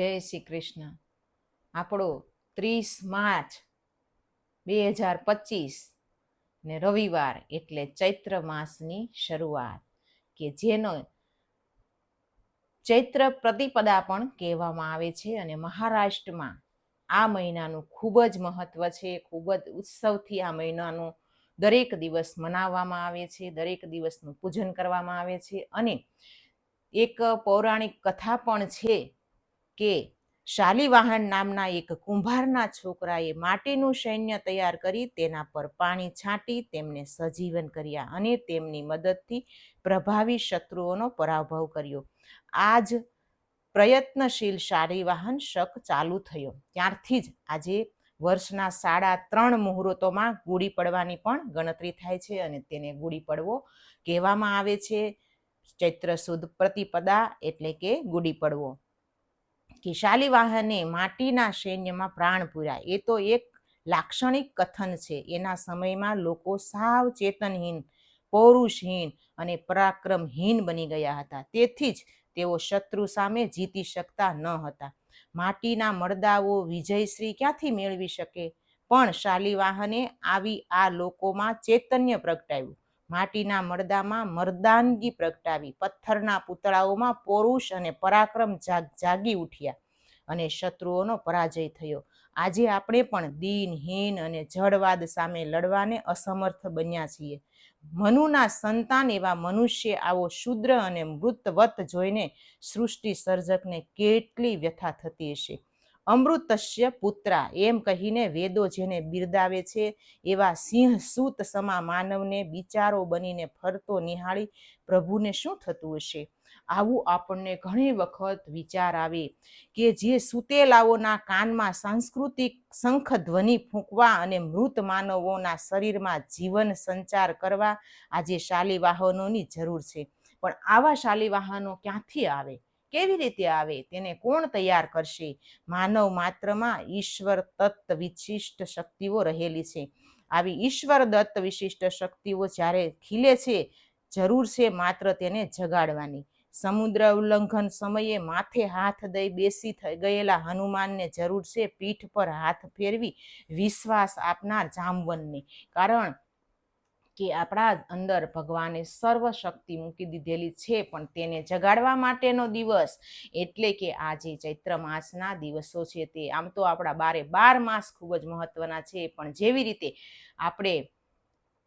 જય શ્રી કૃષ્ણ. આપણો ત્રીસ માર્ચ બે હજાર પચીસ ને રવિવાર એટલે ચૈત્ર માસની શરૂઆત, કે જેનો ચૈત્ર પ્રતિપદા પણ કહેવામાં આવે છે અને મહારાષ્ટ્રમાં આ મહિનાનું ખૂબ જ મહત્વ છે. ખૂબ જ ઉત્સવથી આ મહિનાનું દરેક દિવસ મનાવવામાં આવે છે, દરેક દિવસનું પૂજન કરવામાં આવે છે અને એક પૌરાણિક કથા પણ છે કે શાલિવાહન નામના એક કુંભારના છોકરાએ માટીનું સૈન્ય તૈયાર કરી તેના પર પાણી છાંટી તેમને સજીવન કર્યા અને તેમની મદદથી પ્રભાવી શત્રુઓનો પરાભવ કર્યો. આ જ પ્રયત્નશીલ શાલિવાહન શક ચાલુ થયો. ત્યારથી જ આજે વર્ષના સાડા ત્રણ મુહૂર્તોમાં ગુડી પડવાની પણ ગણતરી થાય છે અને તેને ગુડી પડવો કહેવામાં આવે છે. ચૈત્ર સુદ પ્રતિપદા એટલે કે ગુડી પડવો. કે શાલિવાહને માટીના સૈન્યમાં પ્રાણ પૂર્યા. એ તો એક લાક્ષણિક કથન છે. એના સમયમાં લોકો સાવ ચેતનહીન, પૌરુષહીન અને પરાક્રમહીન બની ગયા હતા. તેથી જ તેઓ શત્રુ સામે જીતી શકતા ન હતા. માટીના મરદાઓ વિજયશ્રી ક્યાંથી મેળવી શકે? પણ શાલિવાહને આવી આ લોકોમાં ચૈતન્ય પ્રગટાવ્યું. માટીના મરદામાં મરદાનગી પ્રગટાવી. પથ્થરના પૂતળાઓમાં પૌરુષ અને પરાક્રમ જાગ, જાગી ઉઠ્યા અને શત્રુઓનો પરાજય થયો. આજે આપણે પણ દિનહીન અને જળવાદ સામે લડવાને અસમર્થ બન્યા છીએ. મનુના સંતાન એવા મનુષ્ય આવો શુદ્ર અને મૃતવત જોઈને સૃષ્ટિ સર્જકને કેટલી વ્યથા થતી હશે? અમૃતસ્ય પુત્રા. એમ કહીને વેદો જેને બિરદાવે છે, એવા સિંહ સૂત સમા માનવને બિચારો બનીને ફરતો નિહાળી પ્રભુને શું થતું હશે? આવું આપણને ઘણી વખત વિચાર આવે કે જે સુતેલાઓના કાનમાં સાંસ્કૃતિક શંખ ધ્વનિ ફૂંકવા અને મૃત માનવોના શરીરમાં જીવન સંચાર કરવા આજે શાલીવાહનોની જરૂર છે. પણ આવા શાલીવાહનો ક્યાંથી આવે? કેવી રીતે આવે? તેને કોણ તૈયાર કરશે? માનવ માત્રમાં ઈશ્વર તત્વ વિશિષ્ટ શક્તિઓ રહેલી છે. આવી ઈશ્વર દત્ત વિશિષ્ટ શક્તિઓ જ્યારે ખીલે છે, જરૂર છે માત્ર તેને જગાડવાની. સમુદ્ર ઉલ્લંઘન સમયે માથે હાથ દઈ બેસી થઈ ગયેલા હનુમાનને જરૂર છે પીઠ પર હાથ ફેરવી વિશ્વાસ આપનાર જામવનને. કારણ કે આપણા અંદર ભગવાને સર્વ શક્તિ મૂકી દીધેલી છે, પણ તેને જગાડવા માટેનો દિવસ એટલે કે આ જે ચૈત્ર માસના દિવસો છે તે. આમ તો આપણા બારે બાર માસ ખૂબ જ મહત્વના છે, પણ જેવી રીતે આપણે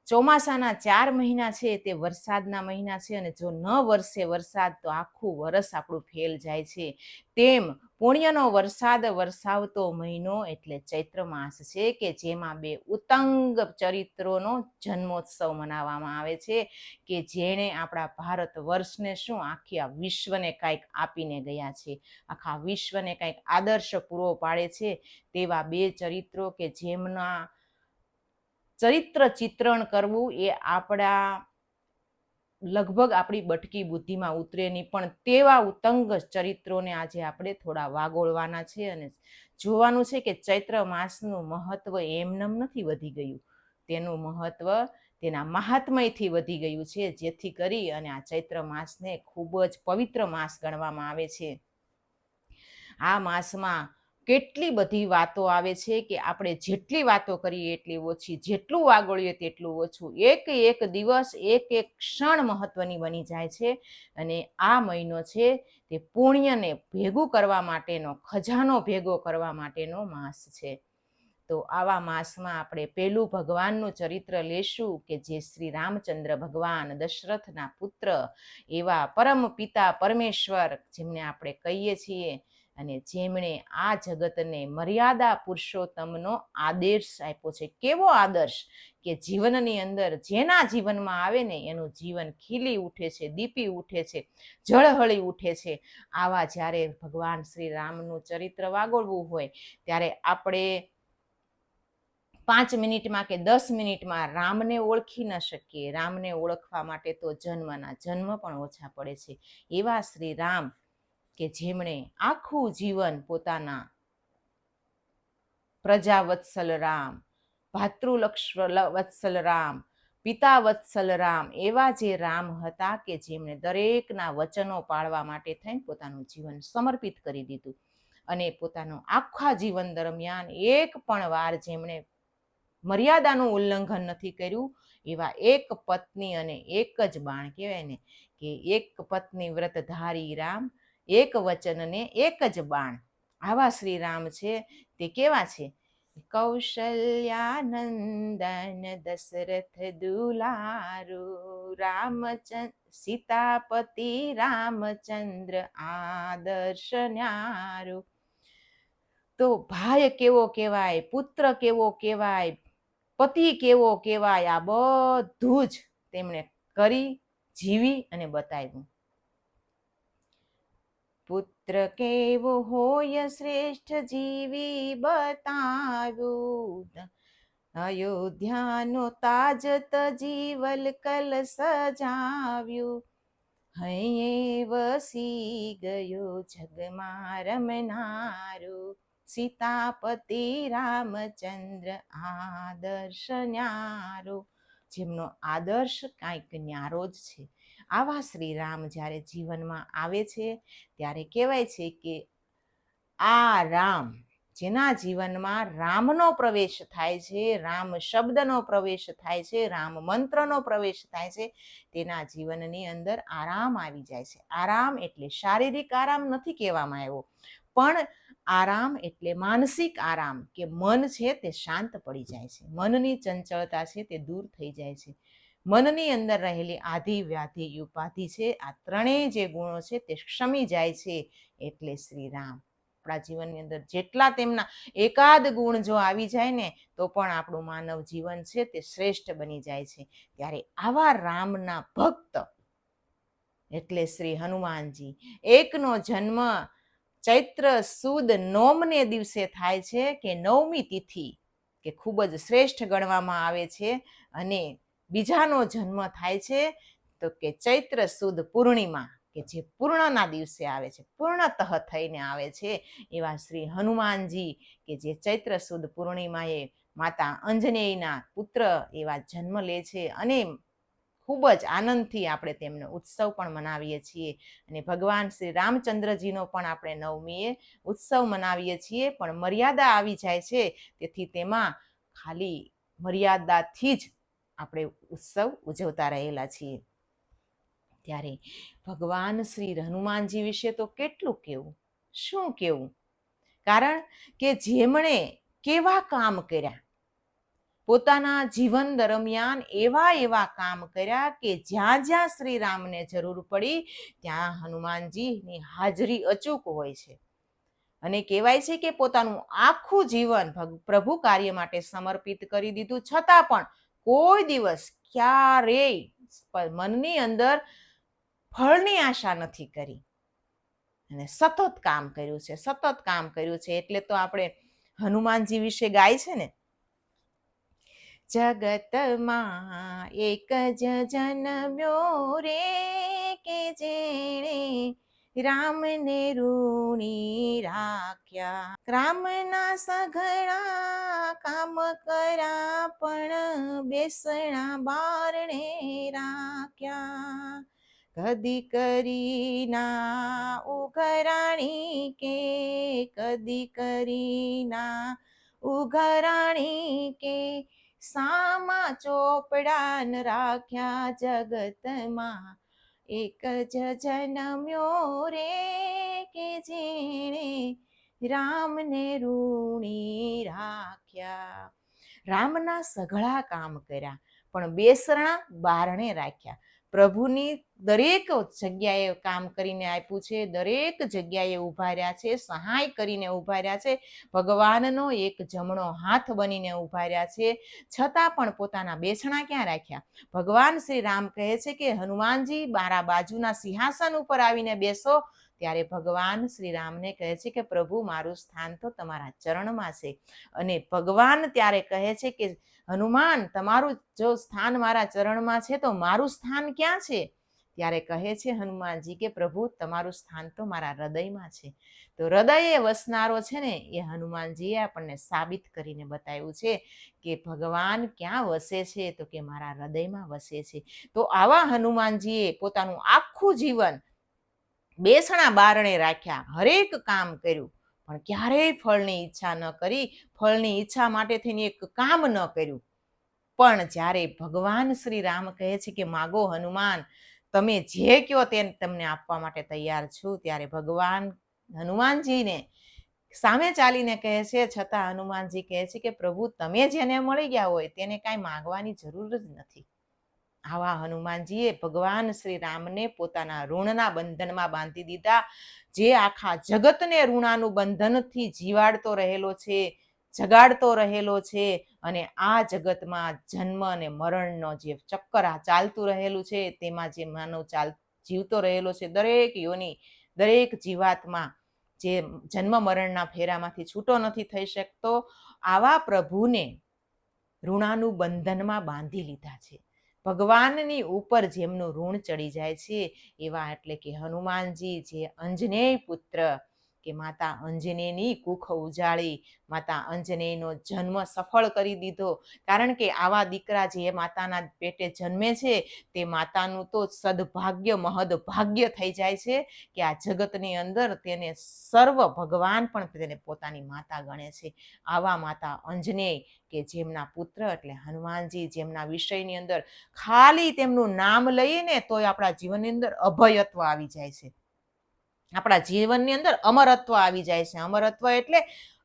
ચોમાસાના ચાર મહિના છે, તે વરસાદના મહિના છે અને જો ન વરસે વરસાદ તો આખું વરસ આપણું ફેલ જાય છે. તેમ પુણ્યનો વરસાદ વરસાવતો મહિનો એટલે ચૈત્ર માસ છે કે જેમાં બે ઉતંગ ચરિત્રોનો જન્મોત્સવ મનાવવામાં આવે છે કે જેણે આપણા ભારત વર્ષને શું આખી આ વિશ્વને કાંઈક આપીને ગયા છે. આખા વિશ્વને કાંઈક આદર્શ પૂરો પાડે છે તેવા બે ચરિત્રો કે જેમના ચરિત્ર ચિત્રણ કરવું એ આપણા લગભગ આપણી બટકી બુદ્ધિમાં ઉતરે નહીં, પણ તેવા ઉત્તંગ ચરિત્રોને આજે આપણે થોડા વાગોળવાના છે અને જોવાનું છે કે ચૈત્ર માસનું મહત્વ એમનેમ નથી વધી ગયું. તેનું મહત્વ તેના મહાત્મયથી વધી ગયું છે, જેથી કરી અને આ ચૈત્ર માસને ખૂબ જ પવિત્ર માસ ગણવામાં આવે છે. આ માસમાં કેટલી બધી વાતો આવે છે કે આપણે જેટલી વાતો કરીએ એટલી ઓછી, જેટલું વાગોળીએ તેટલું ઓછું. એક એક દિવસ, એક એક ક્ષણ મહત્વની બની જાય છે અને આ મહિનો છે તે પુણ્યને ભેગું કરવા માટેનો, ખજાનો ભેગો કરવા માટેનો માસ છે. તો આવા માસમાં આપણે પેલું ભગવાનનું ચરિત્ર લેશું કે જે શ્રી રામચંદ્ર ભગવાન દશરથના પુત્ર એવા પરમ પિતા પરમેશ્વર જેમને આપણે કહીએ છીએ અને જેમણે આ જગતને મર્યાદા પુરુષોત્તમનો આદર્શ આપ્યો છે, કેવો આદર્શ કે જીવનની અંદર જેના જીવનમાં આવે ને એનું જીવન ખીલી ઉઠે છે, દીપી ઉઠે છે, જળહળી ઉઠે છે. આવા જ્યારે ભગવાન શ્રી રામનું ચરિત્ર વાગોળવું હોય, ત્યારે આપણે પાંચ મિનિટમાં કે દસ મિનિટમાં રામને ઓળખી ન શકીએ. રામને ઓળખવા માટે તો જન્મના જન્મ પણ ઓછા પડે છે. એવા શ્રી રામ કે જેમણે આખું જીવન પોતાના પ્રજા વત્સલ રામ ભાતૃલક્ષ વત્સલ રામ પિતા વત્સલ રામ એવા જે રામ હતા કે જેમણે દરેકના વચનો પાળવા માટે થઈને પોતાનું જીવન સમર્પિત કરી દીધું અને પોતાનું આખા જીવન દરમિયાન એક પણ વાર જેમણે મર્યાદાનું ઉલ્લંઘન નથી કર્યું, એવા એક પત્ની અને એક જ બાણ કહેવાય ને કે એક પત્ની વ્રતધારી રામ એક વચન ને એક જ બાણ. આવા શ્રી રામ છે, તે કેવા છે? કૌશલ્યાનંદન દશરથ દુલારુ, રામચંદ્ર, સીતાપતિ રામચંદ્ર આદર્શ ન્યારુ. તો ભાઈ કેવો કહેવાય, પુત્ર કેવો કહેવાય, પતિ કેવો કહેવાય, આ બધું જ તેમણે કરી, જીવી અને બતાવ્યું. પુત્ર કેવો હોય શ્રેષ્ઠ જીવી બતાવ્યું અયોધ્યાનો તાજ તજીવલ કલ સજાવ્યું. હૈયે વસી ગયો જગમાં રમનારું સીતાપતિ રામચંદ્ર આદર્શ ન્યારો. જેમનો આદર્શ કાંઈક ન્યારો જ છે. આવા શ્રી રામ જ્યારે જીવનમાં આવે છે, ત્યારે કહેવાય છે કે આ રામ જેના જીવનમાં રામનો પ્રવેશ થાય છે, રામ શબ્દનો પ્રવેશ થાય છે, રામ મંત્રનો પ્રવેશ થાય છે, તેના જીવનની અંદર આરામ આવી જાય છે. આરામ એટલે શારીરિક આરામ નથી કહેવામાં આવ્યો, પણ આરામ એટલે માનસિક આરામ કે મન છે તે શાંત પડી જાય છે. મનની ચંચળતા છે તે દૂર થઈ જાય છે. મનની અંદર રહેલી આધિ, વ્યાધિ ઉપાધિ છે, આ ત્રણેય જે ગુણો છે તે ક્ષમી જાય છે એટલે શ્રી રામ. આપણા જીવનની અંદર જેટલા તેમના એકાદ ગુણ જો આવી જાય ને, તો પણ આપણું માનવ જીવન છે તે શ્રેષ્ઠ બની જાય છે. ત્યારે આવા રામના ભક્ત એટલે શ્રી હનુમાનજી. એકનો જન્મ ચૈત્ર સુદ નોમને દિવસે થાય છે કે નવમી તિથિ, કે ખૂબ જ શ્રેષ્ઠ ગણવામાં આવે છે. અને બીજાનો જન્મ થાય છે, તો કે ચૈત્ર સુદ પૂર્ણિમા, કે જે પૂર્ણના દિવસે આવે છે, પૂર્ણતઃ થઈને આવે છે, એવા શ્રી હનુમાનજી, કે જે ચૈત્ર સુદ પૂર્ણિમાએ માતા અંજનેયના પુત્ર એવા જન્મ લે છે અને ખૂબ જ આનંદથી આપણે તેમનો ઉત્સવ પણ મનાવીએ છીએ. અને ભગવાન શ્રી રામચંદ્રજીનો પણ આપણે નવમીએ ઉત્સવ મનાવીએ છીએ, પણ મર્યાદા આવી જાય છે, તેથી તેમાં ખાલી મર્યાદાથી જ આપણે ઉત્સવ ઉજવતા રહેલા છીએ. ત્યારે ભગવાન શ્રી હનુમાનજી વિશે તો કેટલું કેવું? શું કેવું? કારણ કે જેમણે કેવા કામ કર્યા? પોતાના જીવન દરમિયાન એવા એવા કામ કર્યા કે જ્યાં જ્યાં શ્રી રામને જરૂર પડી, ત્યાં હનુમાનજીની હાજરી અચૂક હોય છે. અને કહેવાય છે કે પોતાનું આખું જીવન પ્રભુ કાર્ય માટે સમર્પિત કરી દીધું, છતાં પણ કોઈ દિવસ ક્યારેય મનની અંદર ફળની આશા નથી કરી. અને સતત કામ કર્યું છે, સતત કામ કર્યું છે, એટલે તો આપણે હનુમાનજી વિશે ગાય છે ને? જગતમાં એક જ જન્મ્યો રે કે જેણે રામને ઋણી રાખ્યા. રામના સઘળા કર્યા પણ બેસણા બારણે રાખ્યા. કદી કરીના ઉઘરાણી કે કદી કરીના ઉઘરાણી કે સામા ચોપડાન રાખ્યા જગતમાં. એક જ જન્મ્યો રે કે જેણે રામને રૂણી રાખ્યા. રામના સઘળા કામ કર્યા, પણ બેસણા બારણે રાખ્યા. પ્રભુની દરેક જગ્યાએ કામ કરીને આપ્યું છે, દરેક જગ્યાએ ઊભા રહ્યા છે, સહાય કરીને ઊભા રહ્યા છે, ભગવાનનો એક જમણો હાથ બનીને ઊભા રહ્યા છે, છતાં પણ પોતાના બેસણા ક્યાં રાખ્યા? ભગવાન શ્રી રામ કહે છે કે, હનુમાનજી મારા બાજુના સિંહાસન ઉપર આવીને બેસો ત્યારે ભગવાન શ્રી રામને કહે છે કે, પ્રભુ, મારું સ્થાન તો તમારા ચરણમાં છે. અને ભગવાન ત્યારે કહે છે કે, હનુમાન, તમારું જો સ્થાન મારા ચરણમાં છે, તો મારું સ્થાન ક્યાં છે? ત્યારે કહે છે હનુમાનજી કે, પ્રભુ, તમારું સ્થાન તો મારા હૃદયમાં છે. તો હૃદયે વસનારો છે ને, એ હનુમાનજીએ આપણને સાબિત કરીને બતાવ્યું છે કે, ભગવાન ક્યાં વસે છે? તો કે, મારા હૃદયમાં વસે છે. તો આવા હનુમાનજીએ પોતાનું આખું જીવન બેસણા બારણે રાખ્યા, હરેક કામ કર્યું, પણ ક્યારેય ફળની ઈચ્છા ન કરી, ફળની ઈચ્છા માટે થઈને એક કામ ન કર્યું. પણ જ્યારે ભગવાન શ્રી રામ કહે છે કે, માગો હનુમાન, તમે જે કયો તે તમને આપવા માટે તૈયાર છું, ત્યારે ભગવાન હનુમાનજીને સામે ચાલીને કહે છે, છતાં હનુમાનજી કહે છે કે, પ્રભુ, તમે જેને મળી ગયા હોય તેને કાંઈ માગવાની જરૂર જ નથી. આવા હનુમાનજીએ ભગવાન શ્રી રામને પોતાના ઋણના બંધનમાં બાંધી દીધા. જે આખા જગતને ઋણાનું બંધનથી જીવાડતો રહેલો છે, જગાડતો રહેલો છે અને આ જગતમાં જન્મ અને મરણનો જે ચક્કર આ ચાલતું રહેલું છે, તેમાં જે માનવ ચાલ જીવતો રહેલો છે, દરેક યોની, દરેક જીવાતમાં જે જન્મ મરણના ફેરામાંથી છૂટો નથી થઈ શકતો, આવા પ્રભુને ઋણાનું બંધનમાં બાંધી લીધા છે. ભગવાનની ઉપર જેમનું ઋણ ચડી જાય છે એવા એટલે કે હનુમાનજી જે અંજનેય પુત્ર કે માતા અંજનેયની કુખ ઉજાળી, માતા અંજનેયનો જન્મ સફળ કરી દીધો. કારણ કે આવા દીકરા જે માતાના પેટે જન્મે છે, તે માતાનું તો સદભાગ્ય, મહદભાગ્ય થઈ જાય છે કે આ જગતની અંદર તેને સર્વ ભગવાન પણ તેને પોતાની માતા ગણે છે. આવા માતા અંજનેય કે જેમના પુત્ર એટલે હનુમાનજી જેમના વિષયની અંદર ખાલી તેમનું નામ લઈએ ને તોય આપણા જીવનની અંદર અભયત્વ આવી જાય છે. આપણા જીવનની અંદર અમરત્વ આવી જાય છે. અમરત્વ એટલે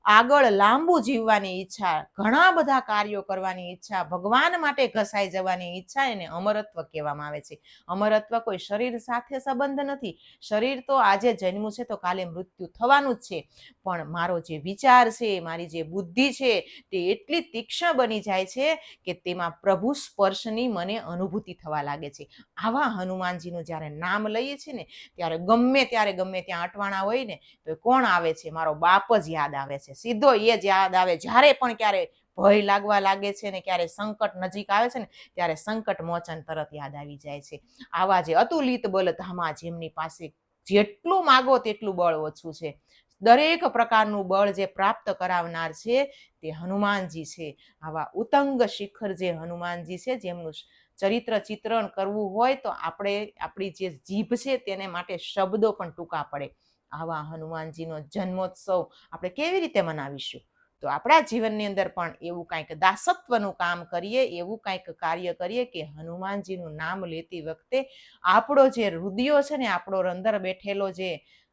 આગળ લાંબુ જીવવાની ઈચ્છા, ઘણા બધા કાર્યો કરવાની ઈચ્છા, ભગવાન માટે ઘસાઈ જવાની ઈચ્છા એને અમરત્વ કહેવામાં આવે છે. અમરત્વ કોઈ શરીર સાથે સંબંધ નથી. શરીર તો આજે જન્મ્યું છે તો કાલે મૃત્યુ થવાનું જ છે. પણ મારો જે વિચાર છે, મારી જે બુદ્ધિ છે, તે એટલી તીક્ષ્ણ બની જાય છે કે તેમાં પ્રભુ સ્પર્શની મને અનુભૂતિ થવા લાગે છે. આવા હનુમાનજીનું જ્યારે નામ લઈએ છીએ ને, ત્યારે ગમે ત્યારે ગમે ત્યાં અટવાણા હોય ને, તો કોણ આવે છે? મારો બાપ જ યાદ આવે છે. સીધો એ જ યાદ આવે. જ્યારે પણ ક્યારે ભય લાગવા લાગે છે ને ક્યારે સંકટ નજીક આવે છે ને, ત્યારે સંકટ મોચન તરત યાદ આવી જાય છે. આવા જે અતુલિત બળ ધામા જેમની પાસે જેટલું માગો તેટલું બળ ઓછું છે. દરેક પ્રકારનું બળ જે પ્રાપ્ત કરાવનાર છે તે હનુમાનજી છે. આવા ઉતંગ શિખર જે હનુમાનજી છે, જેમનું ચરિત્ર ચિત્રણ કરવું હોય તો આપણે આપણી જે જીભ છે તેને માટે શબ્દો પણ ટૂંકા પડે. આવા હનુમાનજીનો જન્મોત્સવ આપણે કેવી રીતે મનાવીશું? તો આપણા જીવનની અંદર પણ એવું કાંઈક દાસત્વનું કામ કરીએ, એવું કાંઈક કાર્ય કરીએ કે હનુમાનજીનું નામ લેતી વખતે આપણો જે હૃદયો છે ને, આપણો અંદર બેઠેલો જે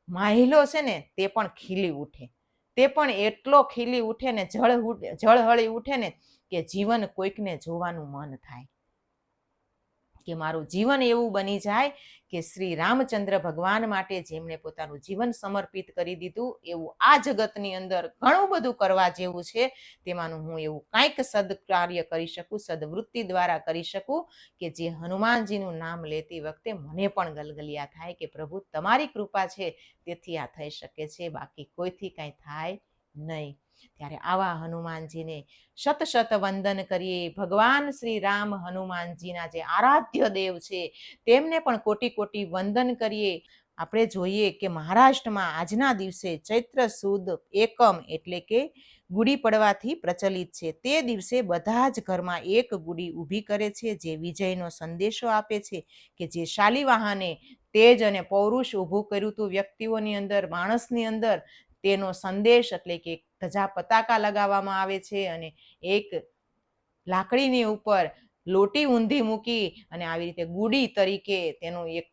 માહિલો છે ને, તે પણ ખીલી ઉઠે. તે પણ એટલો ખીલી ઉઠે ને, જળ જળહળી ઉઠે ને કે જીવન કોઈકને જોવાનું મન થાય. કે મારું જીવન એવું બની જાય કે શ્રી રામચંદ્ર ભગવાન માટે જેમણે પોતાનું જીવન સમર્પિત કરી દીધું, એવું આ જગતની અંદર ઘણું બધું કરવા જેવું છે. તેમાંનું હું એવું કાંઈક સદકાર્ય કરી શકું, સદવૃત્તિ દ્વારા કરી શકું કે જે હનુમાનજીનું નામ લેતી વખતે મને પણ ગલગલિયા થાય કે પ્રભુ તમારી કૃપા છે, તેથી આ થઈ શકે છે, બાકી કોઈથી કાંઈ થાય નહીં. ત્યારે આવા હનુમાનજીને શત શત વંદન કરીએ. ભગવાન શ્રી રામ હનુમાનજીના જે આરાધ્ય દેવ છે, તેમને પણ કોટી કોટી વંદન કરીએ. આપણે જોઈએ કે મહારાષ્ટ્રમાં આજના દિવસે ચૈત્ર સુદ એકમ એટલે કે ગુડી પડવાથી પ્રચલિત છે. તે દિવસે બધા જ ઘરમાં એક ગુડી ઊભી કરે છે, જે વિજયનો સંદેશો આપે છે કે જે શાલિવાહને તેજ અને પૌરુષ ઊભું કર્યું હતું. વ્યક્તિઓની અંદર, માણસની અંદર તેનો સંદેશ એટલે કે ધજા પતાકા લગાવવામાં આવે છે અને એક લાકડીની ઉપર લોટી ઊંધી મૂકી અને આવી રીતે ગુડી તરીકે તેનો એક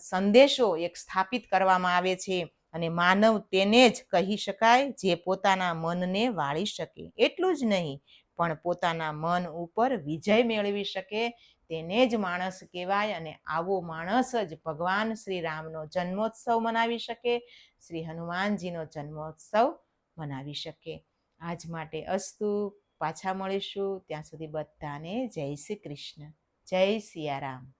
સંદેશો એક સ્થાપિત કરવામાં આવે છે અને માનવ તેને જ કહી શકાય જે પોતાના મનને વાળી શકે. એટલું જ નહીં, પણ પોતાના મન ઉપર વિજય મેળવી શકે તેને જ માણસ કહેવાય અને આવો માણસ જ ભગવાન શ્રી રામનો જન્મોત્સવ મનાવી શકે, શ્રી હનુમાનજીનો જન્મોત્સવ મનાવી શકે. આજ માટે અસ્તુ. પાછા મળીશું. ત્યાં સુધી બધાને જય શ્રી કૃષ્ણ. જય સિયારામ.